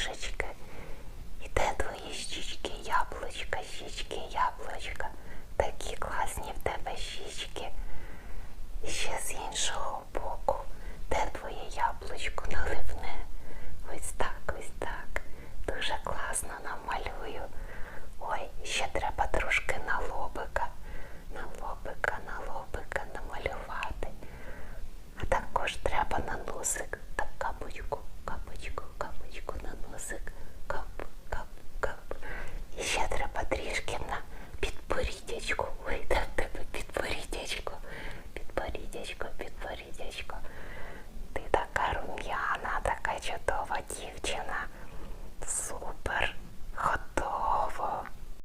Трішечки. І де твої щічки, яблучка, щічки, яблучка. Такі класні в тебе щічки. І ще з іншого боку, де твоє яблучко наливне. Ось так, ось так. Дуже класно намалюю. Ой, ще треба трошки на лобика. На лобика, на лобика намалювати. А також треба на носик. Трішківна, підборідячко, вийде в тебе підборідячко, підборідячко, підборідячко,